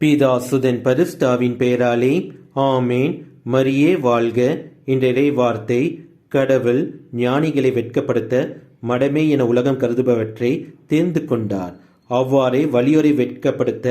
பீதா சுதன் பரிஸ்தாவின் பெயராலே ஆமேன் மரியே வாழ்க என்ற வார்த்தை கடவுள் ஞானிகளை வெட்கப்படுத்த மடமே என உலகம் கருதுபவற்றை தேர்ந்து கொண்டார் அவ்வாறே வலியோரை வெட்கப்படுத்த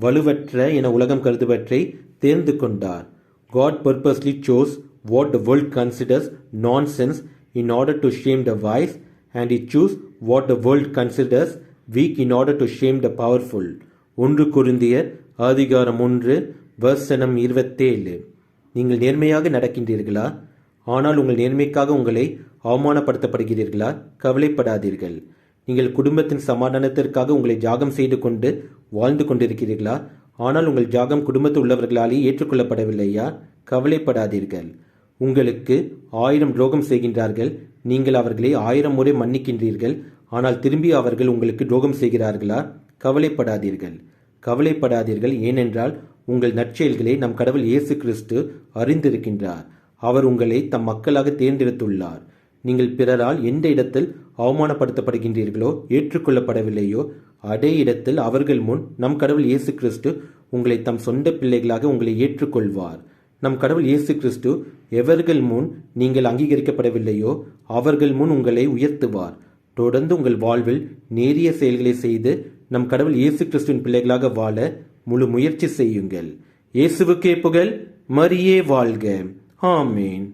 வலுவற்ற என உலகம் கருதுபவற்றை தேர்ந்து கொண்டார் God purposely chose what the world considers nonsense in order to shame the wise and it chose what the world considers weak in order to shame the powerful ஒன்று குருந்திய ஆதிகாரம் ஒன்று வசனம் இருபத்தேழு. நீங்கள் நேர்மையாக நடக்கின்றீர்களா? ஆனால் உங்கள் நேர்மைக்காக உங்களை அவமானப்படுத்தப்படுகிறீர்களா? கவலைப்படாதீர்கள். நீங்கள் குடும்பத்தின் சமாதானத்திற்காக உங்களை ஜாகம் செய்து கொண்டு வாழ்ந்து கொண்டிருக்கிறீர்களா? ஆனால் உங்கள் ஜாகம் குடும்பத்தில் உள்ளவர்களாலே ஏற்றுக்கொள்ளப்படவில்லையா? கவலைப்படாதீர்கள். உங்களுக்கு ஆயிரம் துரோகம் செய்கின்றார்கள். நீங்கள் அவர்களை ஆயிரம் முறை மன்னிக்கின்றீர்கள். ஆனால் திரும்பி அவர்கள் உங்களுக்கு துரோகம் செய்கிறார்களா? கவலைப்படாதீர்கள். கவலைப்படாதீர்கள். ஏனென்றால் உங்கள் நற்செயல்களை நம் கடவுள் இயேசு கிறிஸ்து அறிந்திருக்கின்றார். அவர் உங்களை தம் மக்களாக தேர்ந்தெடுத்துள்ளார். நீங்கள் பிறரால் எந்த இடத்தில் அவமானப்படுத்தப்படுகின்றீர்களோ ஏற்றுக்கொள்ளப்படவில்லையோ அதே இடத்தில் அவர்கள் முன் நம் கடவுள் இயேசு கிறிஸ்து உங்களை தம் சொந்த பிள்ளைகளாக உங்களை ஏற்றுக்கொள்வார். நம் கடவுள் இயேசு கிறிஸ்து எவர்கள் முன் நீங்கள் அங்கீகரிக்கப்படவில்லையோ அவர்கள் முன் உங்களை உயர்த்துவார். தொடர்ந்து உங்கள் வாழ்வில் நேரிய செயல்களை செய்து நம் கடவுள் இயேசு கிறிஸ்துவின் பிள்ளைகளாக வாழ முழு முயற்சி செய்யுங்கள். இயேசுவுக்கே புகழ் மரியே வாழ்க. ஆமேன்.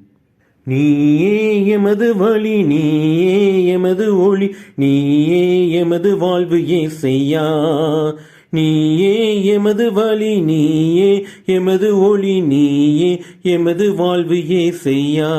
நீயே எமது வழி நீயே எமது ஒளி நீயே எமது வாழ்வு ஏசையா நீயே எமது வழி நீயே எமது ஒளி நீயே எமது வாழ்வு ஏசையா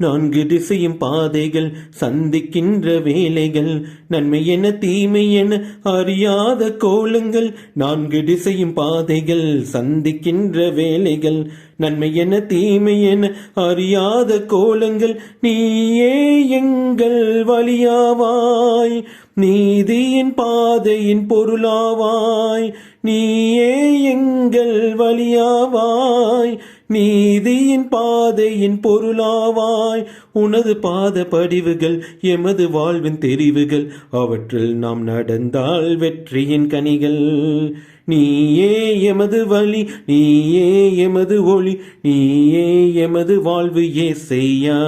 நான்கு திசையும் பாதைகள் சந்திக்கின்ற வேலைகள் நன்மை என தீமை என அறியாத கோலங்கள் நான்கு திசையும் பாதைகள் சந்திக்கின்ற வேலைகள் நன்மை என தீமை என அறியாத கோலங்கள் நீயே எங்கள் வழியாவாய் நீதியின் பாதையின் பொருளாவாய் நீயே எங்கள் வழியாவாய் நீதியின் பாதையின் பொருளாவாய் உனது பாத படிவுகள் எமது வாழ்வின் தெரிவுகள் அவற்றில் நாம் நடந்தால் வெற்றியின் கனிகள். நீயே எமது வழி நீயே எமது ஒளி நீயே எமது வாழ்வு ஏசையா.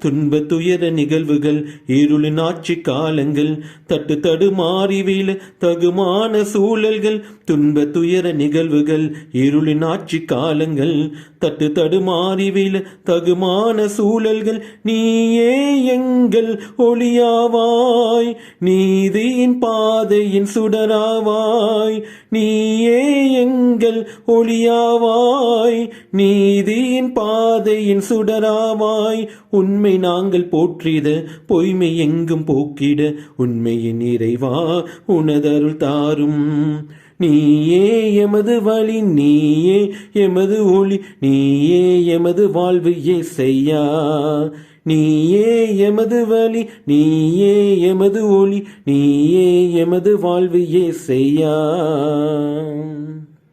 துன்ப துயர நிகழ்வுகள் இருளின் ஆட்சி காலங்கள் தட்டு தடுமாறி வீழ தகுமான சூழல்கள் துன்ப துயர நிகழ்வுகள் இருளின் ஆட்சி காலங்கள் தட்டு தடுமாறி வீழ தகுமான சூழல்கள். நீயே எங்கள் ஒளியாவாய் நீதியின் பாதையின் சுடராவாய் நீயே எங்கள் ஒளியாவாய் நீதியின் பாதையின் சுடராவாய் உண்மை நாங்கள் போற்றிடு பொய்மை எங்கும் போக்கிடு. உண்மையின் இறைவா உனதருள் தாரும். நீயே எமது வழி நீயே எமது ஒளி நீயே எமது வாழ்வு ஏசையா. நீயே எமது வழி நீயே எமது ஒளி நீயே எமது வாழ்வு ஏசையா.